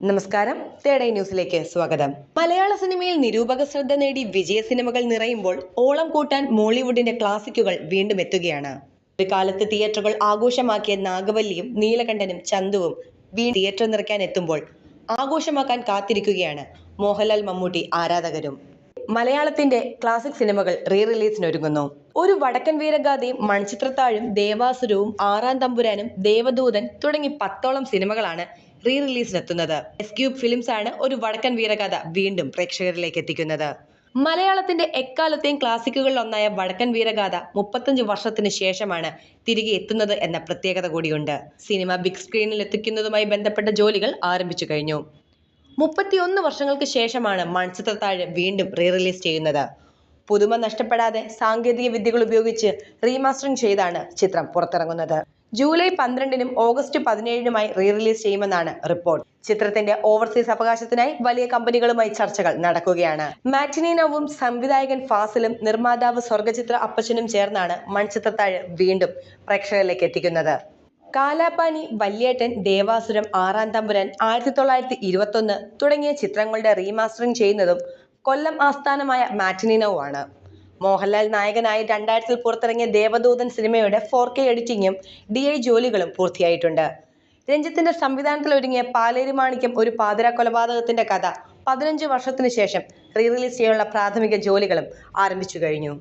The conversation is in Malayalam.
നമസ്കാരം. തേടൈ ന്യൂസിലേക്ക് സ്വാഗതം. മലയാള സിനിമയിൽ നിരൂപക ശ്രദ്ധ നേടി വിജയ സിനിമകൾ നിറയുമ്പോൾ ഓളം കൂട്ടാൻ മോളിവുഡിന്റെ ക്ലാസിക്കുകൾ വീണ്ടും എത്തുകയാണ്. ഒരു കാലത്ത് തിയേറ്ററുകൾ ആഘോഷമാക്കിയ നാഗവല്ലിയും നീലകണ്ഠനും ചന്തുവും വീണ്ടും തിയേറ്റർ നിറയ്ക്കാൻ എത്തുമ്പോൾ ആഘോഷമാക്കാൻ കാത്തിരിക്കുകയാണ് മോഹൻലാൽ മമ്മൂട്ടി ആരാധകരും. മലയാളത്തിന്റെ ക്ലാസിക് സിനിമകൾ റീ റിലീസിനൊരുങ്ങുന്നു ഒരു വടക്കൻ വീരഗാഥയും മൺചിത്രത്താഴും ദേവാസുരവും ആറാം തമ്പുരാനും ദേവദൂതൻ തുടങ്ങി പത്തോളം സിനിമകളാണ് റീ റിലീസിനെത്തുന്നത് എസ് ക്യൂബ് ഫിലിംസ് ആണ് ഒരു വടക്കൻ വീരകഥ വീണ്ടും പ്രേക്ഷകരിലേക്ക് എത്തിക്കുന്നത്. മലയാളത്തിന്റെ എക്കാലത്തെയും ക്ലാസിക്കുകളിൽ ഒന്നായ വടക്കൻ വീരഗാഥ മുപ്പത്തഞ്ച് വർഷത്തിന് ശേഷമാണ് തിരികെ എത്തുന്നത് എന്ന പ്രത്യേകത കൂടിയുണ്ട്. സിനിമ ബിഗ് സ്ക്രീനിൽ എത്തിക്കുന്നതുമായി ബന്ധപ്പെട്ട ജോലികൾ ആരംഭിച്ചു കഴിഞ്ഞു. മുപ്പത്തിയൊന്ന് വർഷങ്ങൾക്ക് ശേഷമാണ് മൺചിത്രത്താഴ് വീണ്ടും റീ റിലീസ് ചെയ്യുന്നത്. പുതുമ നഷ്ടപ്പെടാതെ സാങ്കേതിക വിദ്യകൾ ഉപയോഗിച്ച് റീമാസ്റ്ററിംഗ് ചെയ്താണ് ചിത്രം പുറത്തിറങ്ങുന്നത്. ജൂലൈ പന്ത്രണ്ടിനും ഓഗസ്റ്റ് പതിനേഴിനുമായി റീ റിലീസ് ചെയ്യുമെന്നാണ് റിപ്പോർട്ട് ചിത്രത്തിന്റെ ഓവർസീസ് അവകാശത്തിനായി വലിയ കമ്പനികളുമായി ചർച്ചകൾ നടക്കുകയാണ്. മാറ്റിനീനവും സംവിധായകൻ ഫാസിലും നിർമ്മാതാവ് സ്വർഗചിത്ര അപ്പച്ചനും ചേർന്നാണ് മൺചിത്രത്താഴ് വീണ്ടും പ്രേക്ഷകരിലേക്ക് എത്തിക്കുന്നത്. കാലാപാനി വല്യേട്ടൻ ദേവാസുരം ആറാം തമ്പുരൻ ആയിരത്തി തൊള്ളായിരത്തി ഇരുപത്തൊന്ന് തുടങ്ങിയ ചിത്രങ്ങളുടെ റീമാസ്റ്ററിംഗ് ചെയ്യുന്നതും കൊല്ലം ആസ്ഥാനമായ മാറ്റിനിനവുമാണ്. മോഹൻലാൽ നായകനായി രണ്ടായിരത്തിൽ പുറത്തിറങ്ങിയ ദേവദൂതൻ സിനിമയുടെ ഫോർ കെ എഡിറ്റിംഗും ഡി ഐ ജോലികളും പൂർത്തിയായിട്ടുണ്ട്. രഞ്ജിത്തിന്റെ സംവിധാനത്തിൽ ഒരുങ്ങിയ പാലേരി മാണിക്യം ഒരു പാതിര കൊലപാതകത്തിന്റെ കഥ പതിനഞ്ച് വർഷത്തിനു ശേഷം റീ റിലീസ് ചെയ്യാനുള്ള പ്രാഥമിക ജോലികളും ആരംഭിച്ചു കഴിഞ്ഞു.